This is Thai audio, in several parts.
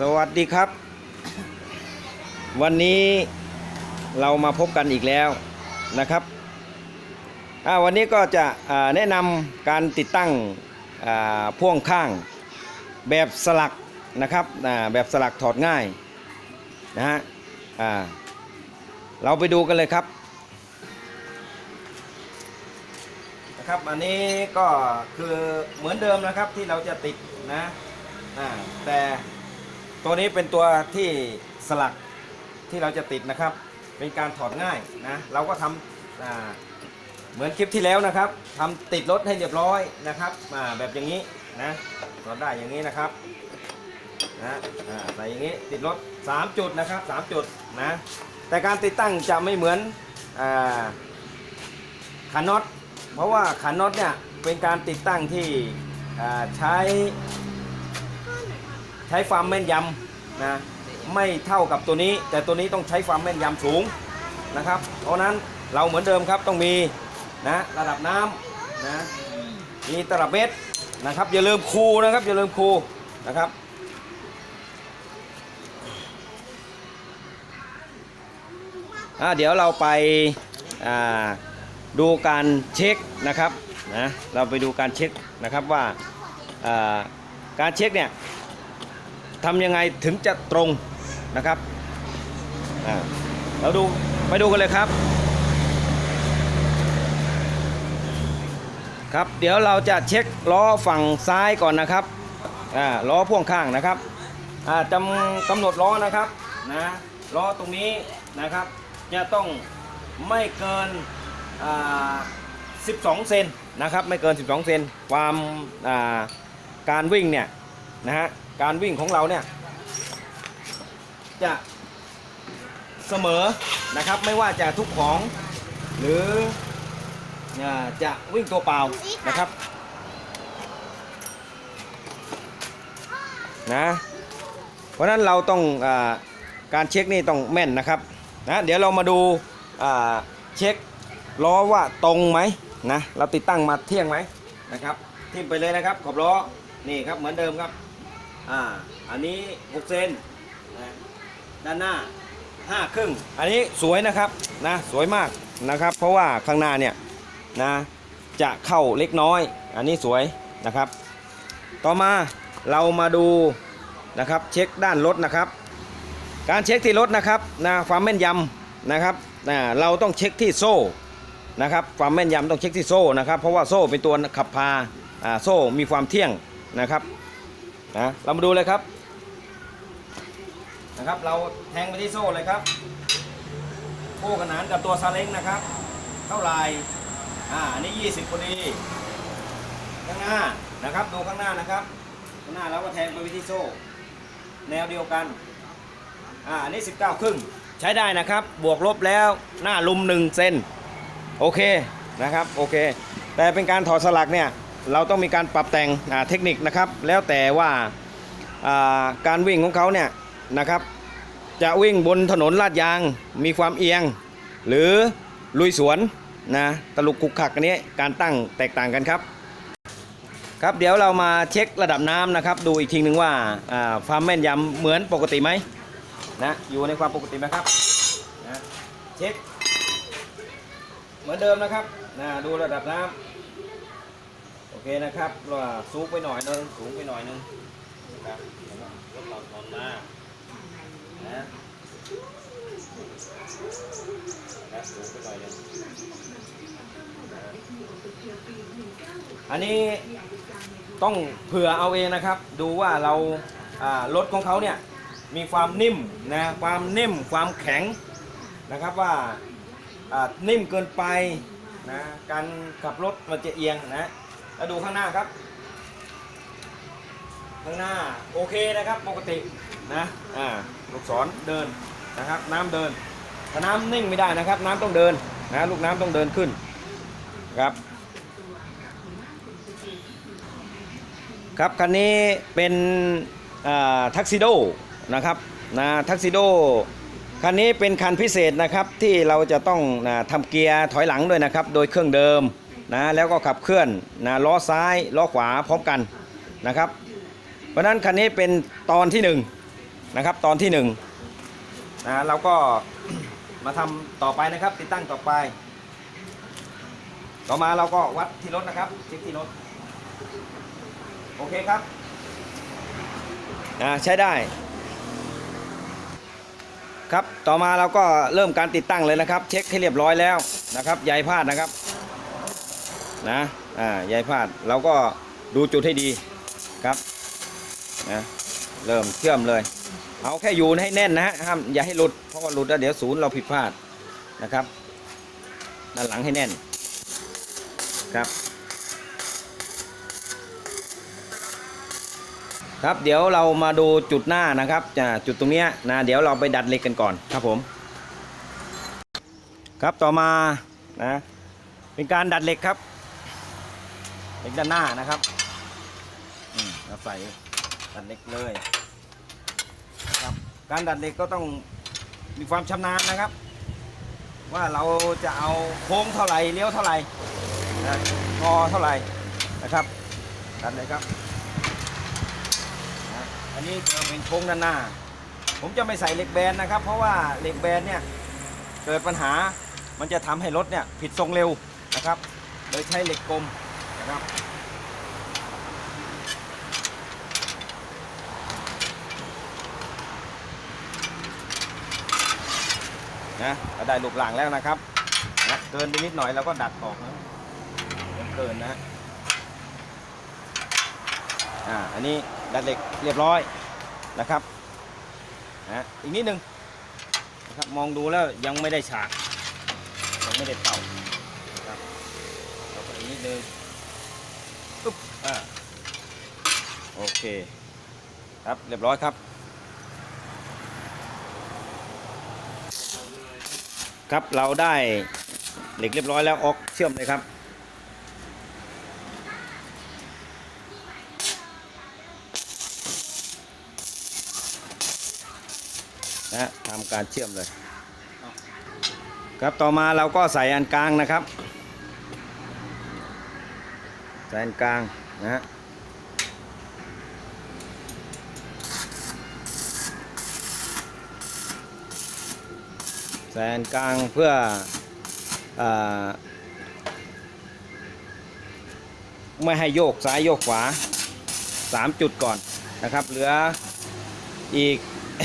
สวัสดีครับ วันนี้เรามาพบกันอีกแล้วนะครับวันนี้ก็จะแนะนำการติดตั้งพ่วงข้างแบบสลักนะครับแบบสลักถอดง่ายนะฮะเราไปดูกันเลยครับนะครับอันนี้ก็คือเหมือนเดิมนะครับที่เราจะติดนะแต่ ตัวนี้เป็นตัวที่สลักที่เราจะติดนะครับ เป็นการถอดง่ายนะเราก็ทำอ่าเหมือนคลิปที่แล้วนะครับทำติดรถให้เรียบร้อยนะครับแบบอย่างนี้นะถอดได้อย่างนี้นะครับนะใส่อย่างนี้ติดรถ 3 จุดนะครับ 3 จุดนะแต่การติดตั้งจะไม่เหมือนอขันน็อตเพราะว่าขันน็อตเนี่ยเป็นการติดตั้งที่ใช้ ช้ความแม่นยำนะไม่เท่ากับตัวนี้ แต่ตัวนี้ต้องใช้ความแม่นยำสูงนะครับ เพราะนั้นเราเหมือนเดิมครับต้องมีนะระดับน้ำนะมีตลับเมตรนะครับ อย่าลืมครูนะครับ อย่าลืมครูนะครับเดี๋ยวเราไปาดูการเช็คนะครับนะเราไปดูการเช็คนะครับว่าอ่าการเช็คเนี่ย ทำยังไงถึงจะตรงนะครับเราดูไปดูกันเลยครับ ครับเดี๋ยวเราจะเช็คล้อฝั่งซ้ายก่อนนะครับล้อพ่วงข้างนะครับจำกำหนดล้อนะครับนะล้อตรงนี้นะครับจะต้องไม่เกิน 12 เซนนะครับไม่เกิน 12 เซนความาการวิ่งเนี่ยนะฮะ การวิ่งของเราเนี่ยจะเสมอนะครับ ไม่ว่าจะทุกของหรือจะวิ่งตัวเปล่านะครับนะเพราะนั้นเราต้องอาการเช็คนี่ต้องแม่นนะครับนะเดี๋ยวเรามาดูาเช็คล้อว่าตรงไหมนะเราติดตั้งมาเที่ยงไหมนะครับทิ่มไปเลยนะครับขอบล้อนี่ครับเหมือนเดิมครับ อ่า อันนี้ 6 เซนนะด้านหน้า5ครึ่ง อันนี้สวยนะครับนะสวยมากนะครับ เพราะว่าข้างหน้าเนี่ยนะจะเข้าเล็กน้อย อันนี้สวยนะครับ ต่อมาเรามาดูนะครับเช็คด้านรถนะครับ การเช็คที่รถนะครับนะความแม่นยำนะครับนะเราต้องเช็คที่โซ่นะครับความแม่นยำต้องเช็คที่โซ่นะครับ เพราะว่าโซ่เป็นตัวขับพาอ่าโซ่มีความเที่ยงนะครับ นะเรามาดูเลยครับนะครับ เราแทงไปที่โซ่เลยครับโค้ขนานกับตัวซาเล้งนะครับ เท่าไหร่อ่าอันนี้20พอดีข้างหน้านะครับดูข้างหน้านะครับ ข้างหน้าเราก็แทงไปที่โซ่ แนวเดียวกันอ่าอันนี้ 19 ครึ่งใช้ได้นะครับ บวกลบแล้วหน้าลุม1เซนโอเคนะครับโอเค แต่เป็นการถอดสลักเนี่ย เราต้องมีการปรับแต่งเทคนิคนะครับ แล้วแต่ว่าการวิ่งของเขาเนี่ยนะครับ จะวิ่งบนถนนลาดยางมีความเอียง หรือลุยสวนนะตลุกคุกขักอันนี้การตั้งแตกต่างกันครับ ครับเดี๋ยวเรามาเช็คระดับน้ำนะครับ ดูอีกทีหนึ่งว่าอ่าความแม่นยำเหมือนปกติไหมนะอยู่ในความปกติไหมครับนะเช็คเหมือนเดิมนะครับนะดูระดับน้ำ เคนะครับว่าสูงไปหน่อยนึงสูงไปหน่อยนึงนะครับรถเราตอนมานะนะสูงไปหน่อยนึงอันนี้ต้องเผื่อเอาเองนะครับ ดูว่าเรารถของเขาเนี่ยมีความนิ่มนะความนิ่มความแข็งนะครับว่านิ่มเกินไปนะการขับรถมันจะเอียงนะ แล้วดูข้างหน้าครับ ข้างหน้าโอเคนะครับปกตินะอ่าลูกศรเดินนะครับ น้ำเดินถ้าน้ำนิ่งไม่ได้นะครับ น้ำต้องเดินนะลูกน้ำต้องเดินขึ้นครับ ครับคันนี้เป็นทักซิโดนะครับนะทักซิโดคันนี้เป็นคันพิเศษนะครับที่เราจะต้องนะทำเกียร์ถอยหลังด้วยนะครับ โดยเครื่องเดิม นะแล้วก็ขับเคลื่อนนะล้อซ้ายล้อขวาพร้อมกันนะครับ เพราะฉะนั้นคันนี้เป็นตอนที่หนึ่งนะครับตอนที่หนึ่งนะเราก็มาทำต่อไปนะครับ ติดตั้งต่อไป ต่อมาเราก็วัดที่รถนะครับเช็คที่รถโอเคครับอ่าใช้ได้ ครับต่อมาเราก็เริ่มการติดตั้งเลยนะครับ เช็คให้เรียบร้อยแล้วนะครับใยพาดนะครับ นะอ่าใยพาดเราก็ดูจุดให้ดีครับนะเริ่มเชื่อมเลย เอาแค่อยู่ให้แน่นนะฮะห้ามอย่าให้หลุดเพราะว่าหลุดแล้วเดี๋ยวศูนย์เราผิดพลาดนะครับด้านหลังให้แน่นครับ ครับเดี๋ยวเรามาดูจุดหน้านะครับอ่าจุดตรงเนี้ยนะเดี๋ยวเราไปดัดเหล็กกันก่อนครับผม ครับต่อมานะเป็นการดัดเหล็กครับ เล็กด้านหน้านะครับอืมเราใส่ดัดเหล็กเลยนะครับการดัดเหล็กก็ต้องมีความชำนาญนะครับ ว่าเราจะเอาโค้งเท่าไหร่เลี้ยวเท่าไหร่นะงอเท่าไหร่นะครับดัดเลยครับอันนี้จะเป็นโค้งด้านหน้า ผมจะไม่ใส่เหล็กแบนนะครับ เพราะว่าเหล็กแบนเนี่ยเกิดปัญหามันจะทำให้รถเนี่ยผิดทรงเร็วนะครับ โดยใช้เหล็กกลม นะครับนะก็ได้ลูกหลังแล้วนะครับนะเกินไปนิดหน่อยเราก็ดัดออกนะเดี๋ยวเกินนะฮะอ่าอันนี้ดัดเหล็กเรียบร้อยนะครับนะอีกนิดหนึ่งนะครับมองดูแล้วยังไม่ได้ฉากยังไม่ได้เป่านะครับเราก็อีกนิดนึงปึ๊บ อ่า โอเค ครับเรียบร้อยครับ ครับเราได้เหล็กเรียบร้อยแล้วออกเชื่อมเลยครับนะฮะทำการเชื่อมเลย ครับต่อมาเราก็ใส่อันกลางนะครับ ใส่อันกลางนะฮะ ใส่อันกลางเพื่ออไม่ให้โยกซ้ายโยกขวา 3 จุดก่อนนะครับ เหลืออีก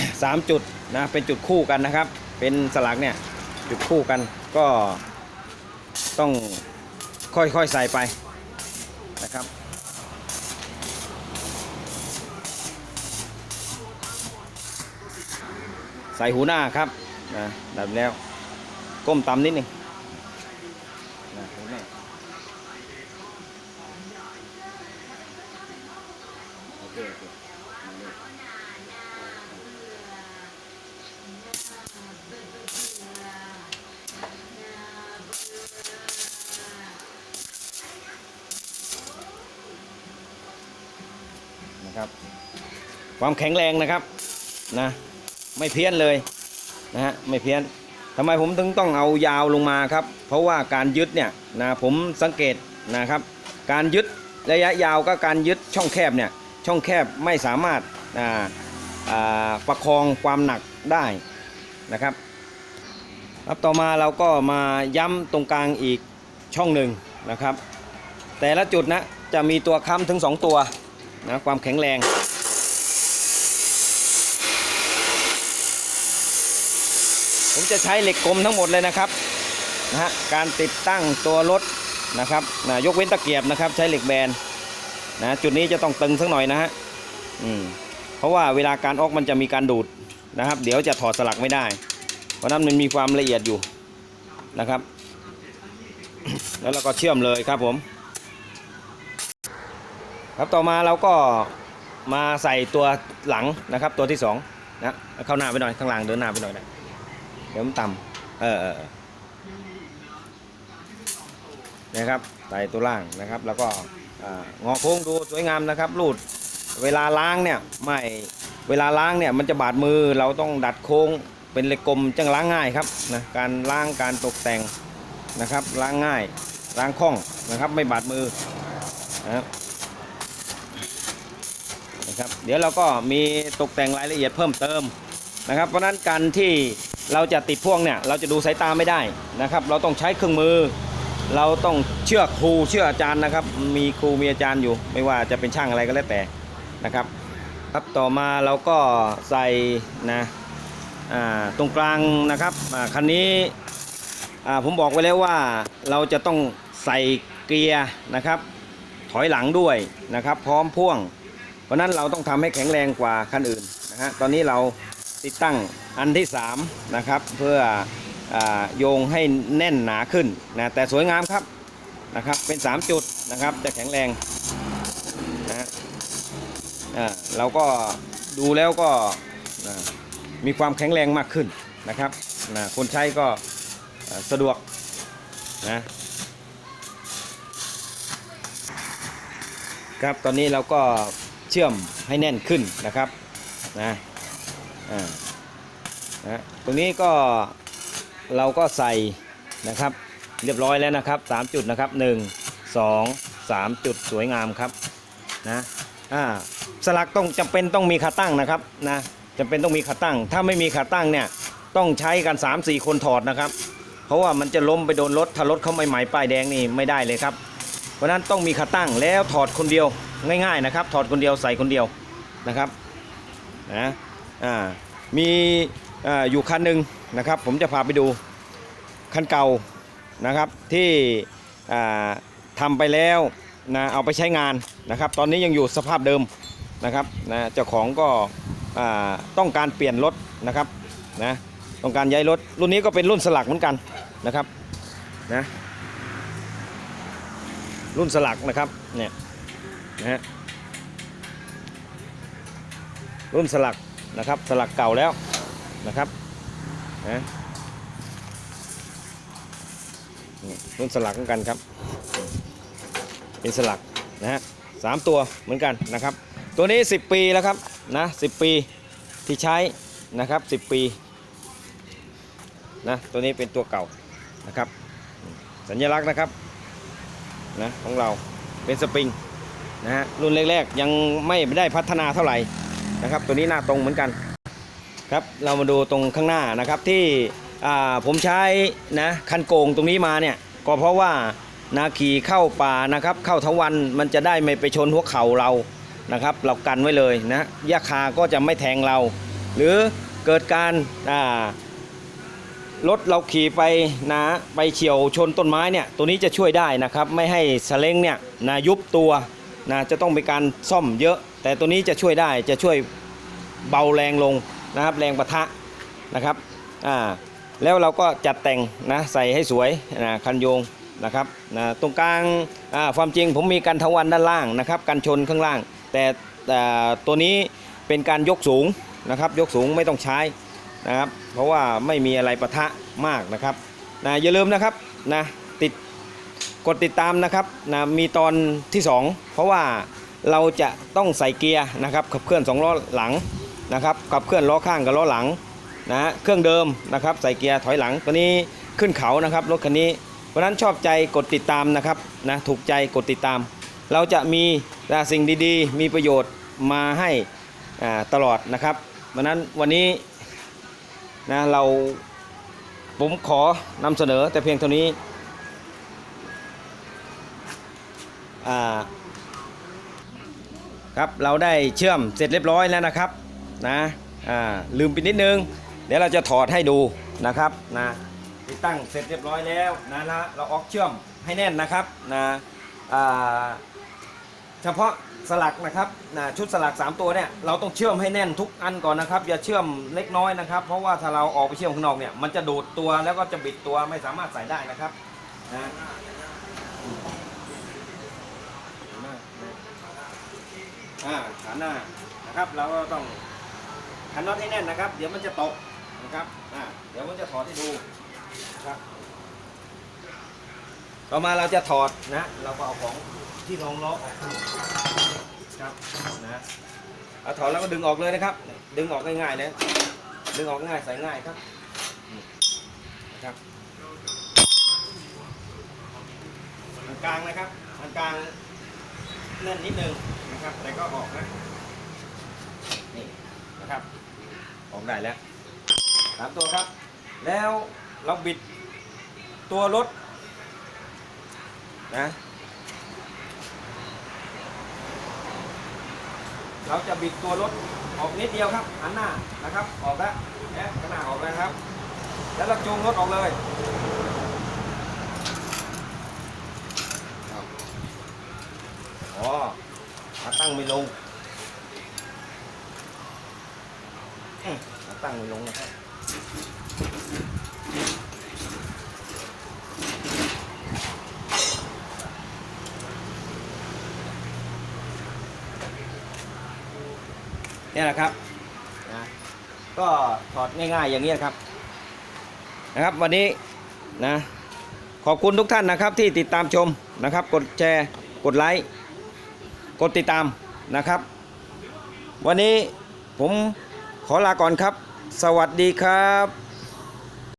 3 จุดนะเป็นจุดคู่กันนะครับ เป็นสลักเนี่ยจุดคู่กันก็ต้องค่อยๆใส่ไปนะครับใส่หูหน้าครับ นะดับแล้ว ก้มต่ำนิดหนึงนะหูหน้าโอเคโอเคนะครับ ความแข็งแรงนะครับนะไม่เพี้ยนเลย นะฮะไม่เพี้ยนทำไมผมถึงต้องเอายาวลงมาครับ เพราะว่าการยึดเนี่ยนะผมสังเกตนะครับการยึดระยะยาวก็การยึดช่องแคบเนี่ยช่องแคบไม่สามารถอ่าประคองความหนักได้นะครับครับต่อมาเราก็มาย้ำตรงกลางอีกช่องหนึ่งนะครับ แต่ละจุดนะจะมีตัวค้ำถึง 2 ตัวนะความแข็งแรง ผมจะใช้เหล็กกลมทั้งหมดเลยนะครับนะฮะการติดตั้งตัวรถนะครับนะยกเว้นตะเกียบนะครับ ใช้เหล็กแบนนะจุดนี้จะต้องตึงสักหน่อยนะฮะอืมเพราะว่าเวลาการออกมันจะมีการดูดนะครับ เดี๋ยวจะถอดสลักไม่ได้ เพราะนั้นมันมีความละเอียดอยู่นะครับ แล้วเราก็เชื่อมเลยครับผม ครับต่อมาเราก็มาใส่ตัวหลังนะครับ ตัวที่สองนะเข้าหน้าไปหน่อยข้างหลังเดินหน้าไปหน่อยนะ เดี๋ยวมันต่ำเออเออเออนะครับใส่ตัวล่างนะครับ แล้วก็งอโค้งดูสวยงามนะครับรูดเวลาล้างเนี่ยไม่เวลาล้างเนี่ยมันจะบาดมือเราต้องดัดโค้งเป็นเหล็กกลมจังล้างง่ายครับนะการล้างการตกแต่งนะครับ ล้างง่ายล้างคล่องนะครับไม่บาดมือนะครับครับเดี๋ยวเราก็มีตกแต่งรายละเอียดเพิ่มเติมนะครับ เพราะนั้นการที่ เราจะติดพ่วงเนี่ยเราจะดูสายตาไม่ได้นะครับ เราต้องใช้เครื่องมือ เราต้องเชื่อครูเชื่ออาจารย์นะครับ มีครูมีอาจารย์อยู่ ไม่ว่าจะเป็นช่างอะไรก็แล้วแต่นะครับ ครับต่อมาเราก็ใส่นะอ่าตรงกลางนะครับคันนี้อ่าผมบอกไว้แล้วว่าเราจะต้องใส่เกียร์นะครับ ถอยหลังด้วยนะครับ พร้อมพ่วง เพราะนั้นเราต้องทำให้แข็งแรงกว่าคันอื่นนะฮะตอนนี้เรา ติดตั้งอันที่3นะครับเพื่ออโยงให้แน่นหนาขึ้นนะแต่สวยงามครับนะครับเป็น 3 จุดนะครับจะแข็งแรงนะฮะเราก็ดูแล้วก็มีความแข็งแรงมากขึ้นนะครับนะคนใช้ก็สะดวกนะ ครับตอนนี้เราก็เชื่อมให้แน่นขึ้นนะครับนะ อ่านะตรงนี้ก็เราก็ใส่นะครับเรียบร้อยแล้วนะครับ 3 จุดนะครับ 1 2 3 จุดสวยงามครับนะอ่าสลักต้องจำเป็นต้องมีขาตั้งนะครับนะจำเป็นต้องมีขาตั้ง ถ้าไม่มีขาตั้งเนี่ยต้องใช้กัน 3-4 คนถอดนะครับ เพราะว่ามันจะล้มไปโดนรถถ้ารถเขาใหม่ๆป้ายแดงนี่ไม่ได้เลยครับ เพราะนั้นต้องมีขาตั้งแล้วถอดคนเดียวง่ายๆนะครับ ถอดคนเดียวใส่คนเดียวนะครับนะ มีออยู่คันหนึ่งนะครับ ผมจะพาไปดูคันเก่านะครับที่ทำไปแล้วนะเอาไปใช้งานนะครับ ตอนนี้ยังอยู่สภาพเดิมนะครับนะเจ้าของก็ต้องการเปลี่ยนรถนะครับนะต้องการย้ายรถรุ่นนี้ก็เป็นรุ่นสลักเหมือนกันนะครับนะรุ่นสลักนะครับเนี่ยนะฮะรุ่นสลัก นะครับ สลักเก่าแล้วนะครับนะนี่รุ่นสลักเหมือนกันครับ เป็นสลักนะฮะสามตัวเหมือนกันนะครับ ตัวนี้ 10 ปีแล้วครับนะ10ปีที่ใช้นะครับ 10 ปีนะตัวนี้เป็นตัวเก่านะครับ สัญลักษณ์นะครับนะของเราเป็นสปริงนะฮะรุ่นแรกๆยังไม่ได้พัฒนาเท่าไหร่ นะครับ ตัวนี้หน้าตรงเหมือนกันครับเรามาดูตรงข้างหน้านะครับที่ผมใช้นะคันโกงตรงนี้มาเนี่ยก็เพราะว่านาขี่เข้าป่านะครับ เข้าทั้งวันมันจะได้ไม่ไปชนหัวเข่าเรานะครับ เรากันไว้เลยนะยาคาก็จะไม่แทงเรา หรือเกิดการรถเราขี่ไปนะไปเฉียวชนต้นไม้เนี่ยตัวนี้จะช่วยได้นะครับ ไม่ให้สเล้งเนี่ยนะยุบตัว นะจะต้องเป็นการซ่อมเยอะ แต่ตัวนี้จะช่วยได้จะช่วยเบาแรงลงนะครับ แรงปะทะนะครับอ่าแล้วเราก็จัดแต่งนะใส่ให้สวยนะคันโยงนะครับนะตรงกลางอ่าความจริงผมมีกันทวันด้านล่างนะครับกันชนข้างล่างแต่แต่ตัวนี้เป็นการยกสูงนะครับยกสูงไม่ต้องใช้นะครับ เพราะว่าไม่มีอะไรปะทะมากนะครับนะอย่าลืมนะครับนะติด กดติดตามนะครับนะมีตอนที่ 2 เพราะว่าเราจะต้องใส่เกียร์นะครับขับเคลื่อน2ล้อหลังนะครับขับเคลื่อนล้อข้างกับล้อหลังนะฮะเครื่องเดิมนะครับใส่เกียร์ถอยหลังตัวนี้ขึ้นเขานะครับรถคันนี้เพราะนั้นชอบใจกดติดตามนะครับนะถูกใจกดติดตาม เราจะมีสิ่งดีๆ มีประโยชน์มาให้ตลอดนะครับเพราะนั้นวันนี้นะเราผมขอนำเสนอแต่เพียงเท่านี้ ครับเราได้เชื่อมเสร็จเรียบร้อยแล้วนะครับนะลืมไปนิดนึง เดี๋ยวเราจะถอดให้ดูนะครับนะติดตั้งเสร็จเรียบร้อยแล้วนะนะเราออกเชื่อมให้แน่นนะครับนะเฉพาะสลักนะครับนะชุดสลัก 3 ตัวเนี่ยเราต้องเชื่อมให้แน่นทุกอันก่อนนะครับ อย่าเชื่อมเล็กน้อยนะครับ เพราะว่าถ้าเราออกไปเชื่อมข้างนอกเนี่ยมันจะดูดตัวแล้วก็จะบิดตัวไม่สามารถใส่ได้นะครับนะ อ่าขาหน้านะครับ เราก็ต้องขันน็อตให้แน่นนะครับ เดี๋ยวมันจะตกนะครับอ่าเดี๋ยวมันจะถอดให้ดูนะครับต่อมาเราจะถอดนะเราก็เอาของที่รองล้อออกครับนะเอาถอดแล้วก็ดึงออกเลยนะครับ ดึงออกง่ายๆเลยดึงออกง่ายใส่ง่ายครับนะครับกลางนะครับกลางแน่นนิดนึง นะครับ แต่ก็ออกนะ นี่นะครับ ออกได้แล้วสามตัวครับ แล้วเราบิดตัวรถนะ เราจะบิดตัวรถออกนิดเดียวครับหันหน้านะครับ ออกแล้วแอบข้างหน้าออกแล้วครับ แล้วเราจูงรถออกเลยอ๋อ งไม่ลงตั้งไม่ลงนะครับเนี่ยนะครับนะก็ถอดง่ายๆอย่างนี้ครับ นะครับ วันนี้นะขอบคุณทุกท่านนะครับที่ติดตามชมนะครับ กดแชร์ กดไลค์ กดติดตามนะครับ วันนี้ผมขอลาก่อนครับ สวัสดีครับ